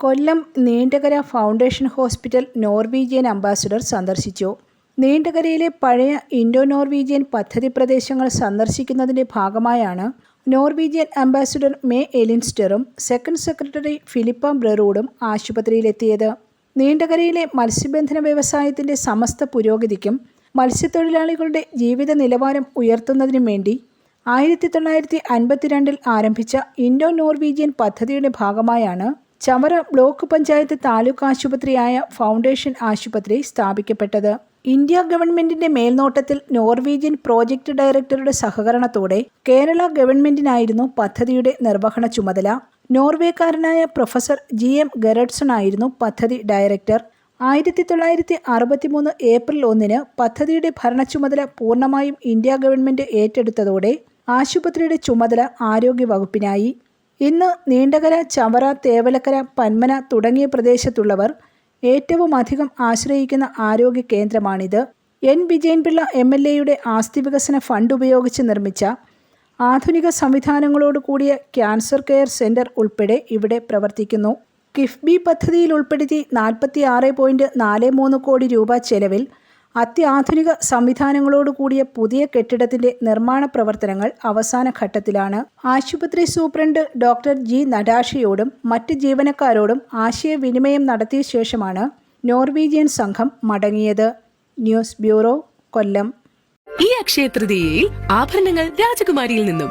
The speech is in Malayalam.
Kollam Neendakara foundation hospital Norwegian ambassador സന്ദർശിച്ചു. നീണ്ടകരയിലെ പഴയ ഇൻഡോ നോർവീജിയൻ പദ്ധതി പ്രദേശങ്ങൾ സന്ദർശിക്കുന്നതിന്റെ ഭാഗമായാണ് നോർവീജിയൻ അംബാസിഡർ മേ എലിൻസ്റ്ററും സെക്കൻഡ് സെക്രട്ടറി ഫിലിപ്പ ബ്രറൂഡും ആശുപത്രിയിലെത്തിയത്. നീണ്ടകരയിലെ മത്സ്യബന്ധന വ്യവസായത്തിന്റെ സമസ്ത പുരോഗതിക്കും മത്സ്യത്തൊഴിലാളികളുടെ ജീവിത നിലവാരം ഉയർത്തുന്നതിനും വേണ്ടി ആയിരത്തി തൊള്ളായിരത്തി അൻപത്തിരണ്ടിൽ ആരംഭിച്ച ഇൻഡോ നോർവീജിയൻ പദ്ധതിയുടെ ഭാഗമായാണ് ചവറ ബ്ലോക്ക് പഞ്ചായത്ത് താലൂക്ക് ആശുപത്രിയായ ഫൗണ്ടേഷൻ ആശുപത്രി സ്ഥാപിക്കപ്പെട്ടത്. ഇന്ത്യ ഗവൺമെന്റിന്റെ മേൽനോട്ടത്തിൽ നോർവീജിയൻ പ്രോജക്ട് ഡയറക്ടറുടെ സഹകരണത്തോടെ കേരള ഗവൺമെന്റിനായിരുന്നു പദ്ധതിയുടെ നിർവഹണ ചുമതല. നോർവേക്കാരനായ പ്രൊഫസർ ജി എം ഗരഡ്സൺ ആയിരുന്നു പദ്ധതി ഡയറക്ടർ. ആയിരത്തി തൊള്ളായിരത്തി അറുപത്തിമൂന്ന് ഏപ്രിൽ ഒന്നിന് പദ്ധതിയുടെ ഭരണച്ചുമതല പൂർണമായും ഇന്ത്യ ഗവൺമെന്റ് ഏറ്റെടുത്തതോടെ ആശുപത്രിയുടെ ചുമതല ആരോഗ്യവകുപ്പിനായി. ഇന്ന് നീണ്ടകര ചവറ തേവലക്കര പന്മന തുടങ്ങിയ പ്രദേശത്തുള്ളവർ ഏറ്റവും അധികം ആശ്രയിക്കുന്ന ആരോഗ്യ കേന്ദ്രമാണിത്. എൻ. വിജയൻപിള്ള എം എൽ എയുടെ ആസ്തി വികസന ഫണ്ട് ഉപയോഗിച്ച് നിർമ്മിച്ച ആധുനിക സംവിധാനങ്ങളോട് കൂടിയ ക്യാൻസർ കെയർ സെന്റർ ഉൾപ്പെടെ ഇവിടെ പ്രവർത്തിക്കുന്നു. കിഫ്ബി പദ്ധതിയിൽ ഉൾപ്പെടുത്തി നാൽപ്പത്തി ആറ് നാല് മൂന്ന് കോടി രൂപ ചെലവിൽ അത്യാധുനിക സംവിധാനങ്ങളോട് കൂടിയ പുതിയ കെട്ടിടത്തിന്റെ നിർമ്മാണ പ്രവർത്തനങ്ങൾ അവസാന ഘട്ടത്തിലാണ്. ആശുപത്രി സൂപ്രണ്ട് ഡോക്ടർ ജി നടാഷയോടും മറ്റ് ജീവനക്കാരോടും ആശയവിനിമയം നടത്തിയ ശേഷമാണ് നോർവീജിയൻ സംഘം മടങ്ങിയത്. News bureau Kollam. ഈ അക്ഷയ തൃതീയയിൽ ആഭരണങ്ങൾ രാജകുമാരിയിൽ നിന്നും